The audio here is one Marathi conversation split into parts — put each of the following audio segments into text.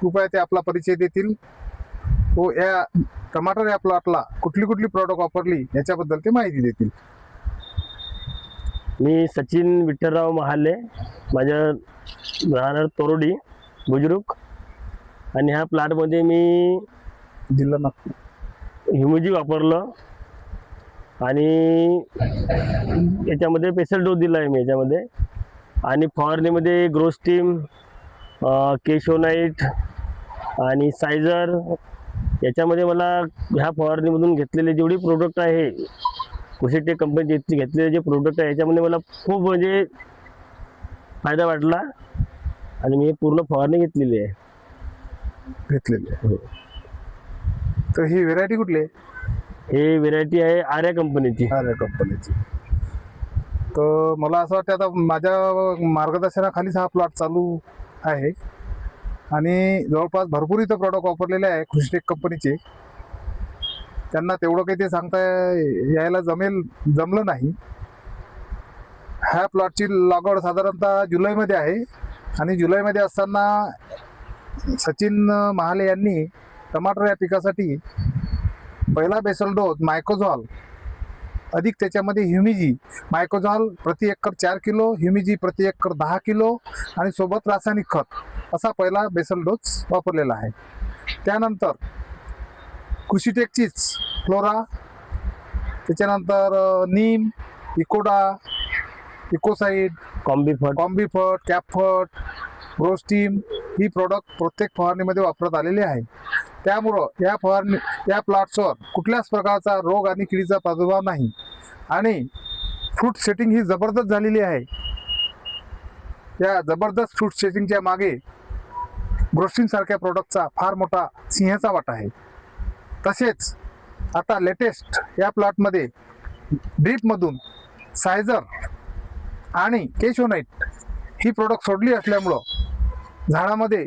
कृपया ते आपला परिचय देतील. व या टमाटर या प्लॉटला कुठली कुठली प्रॉडक्ट वापरली याच्याबद्दल ते माहिती देतील. मी सचिन विठ्ठलराव महाले माझं राहणार तोरोडी बुजुर्ग. आणि ह्या प्लॉटमध्ये मी जिल्हा नागपूर. ह्युमिजी वापरलं. आणि याच्यामध्ये स्पेशल डोस दिला आहे मी याच्यामध्ये. आणि फवारणीमध्ये ग्रोस्टीम केशोनाईट आणि सायझर याच्यामध्ये मला ह्या फवारणीमधून घेतलेले जेवढी प्रोडक्ट आहे कुशिटेक कंपनी घेतलेले जे प्रोडक्ट आहे याच्यामध्ये मला खूप म्हणजे फायदा वाटला आणि मी पूर्ण फवारणी घेतलेली आहे. घेतलेले हो. तर ही व्हेरायटी कुठली आहे? हे व्हेरायटी आहे आर्या कंपनीची अरे कंपनीची तर मला असं वाटतं आता माझ्या मार्गदर्शनाखालीच हा प्लॉट चालू आहे. आणि जवळपास भरपूर इथं प्रॉडक्ट वापरलेले आहे खुशटेक कंपनीचे त्यांना तेवढं काही ते सांगता यायला जमेल जमलं नाही. ह्या प्लॉटची लागवड साधारणतः जुलैमध्ये आहे. आणि जुलैमध्ये असताना सचिन महाले यांनी टमाटर या पिकासाठी पहिला बेसल डोस मायकोझॉल अधिक त्याच्यामध्ये ह्युमिजी मायकोझॉल प्रति एकर चार किलो ह्युमिजी प्रति एकर दहा किलो आणि सोबत रासायनिक खत. असा पहिला बेसल डोस वापरलेला आहे. त्यानंतर कृषीटेकचीच फ्लोरा त्याच्यानंतर नीम इकोडा इकोसाईड कॉम्बिफट. कॉम्बिफट कॅपफट ग्रोस्टीम ही प्रोडक्ट प्रत्येक फवारणीमध्ये वापरत आलेली आहे. त्यामुळं या फवारणी या प्लॉट्सवर कुठल्याच प्रकारचा रोग आणि किडीचा प्रादुर्भाव नाही. आणि फ्रूट सेटिंग ही जबरदस्त झालेली आहे. या जबरदस्त फ्रूट सेटिंगच्या मागे ग्रोस्टीन सारख्या प्रोडक्टचा फार मोठा सिंहाचा वाटा आहे. तसेच आता लेटेस्ट या प्लॉटमध्ये ड्रीपमधून सायझर आणि केशोनाईट ही प्रोडक्ट सोडली असल्यामुळं झाडामध्ये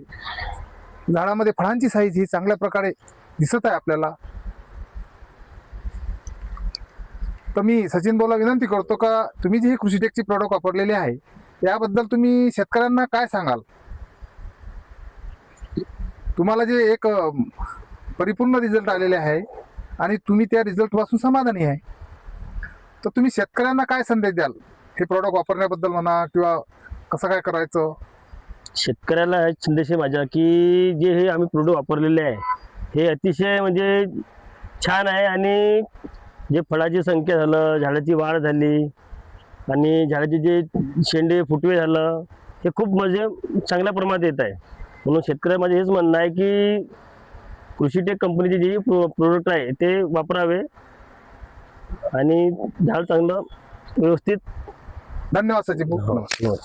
झाडामध्ये फळांची साईज ही चांगल्या प्रकारे दिसत आहे आपल्याला. तर मी सचिन बोला विनंती करतो का तुम्ही जी ही कृषीटेकची प्रोडक्ट वापरलेली आहे याबद्दल तुम्ही शेतकऱ्यांना काय सांगाल? तुम्हाला जे एक परिपूर्ण रिझल्ट आलेले आहे आणि तुम्ही त्या रिझल्टपासून समाधानी आहे. तर तुम्ही शेतकऱ्यांना काय संदेश द्याल? हे प्रॉडक्ट वापरण्याबद्दल म्हणा किंवा कसं काय करायचं? शेतकऱ्याला हा संदेश आहे माझा की जे हे आम्ही प्रोडक्ट वापरलेले आहे हे अतिशय म्हणजे छान आहे आणि जे फळाची संख्या झालं झाडाची वाढ झाली आणि झाडाचे जे शेंडे फुटवे झालं हे खूप म्हणजे चांगल्या प्रमाणात येत आहे. म्हणून शेतकऱ्या माझं हेच म्हणणं आहे की कृषीटेक कंपनीचे जे प्रो प्रोडक्ट आहे ते वापरावे आणि झाड चांगलं व्यवस्थित धन्यवाद सचिन.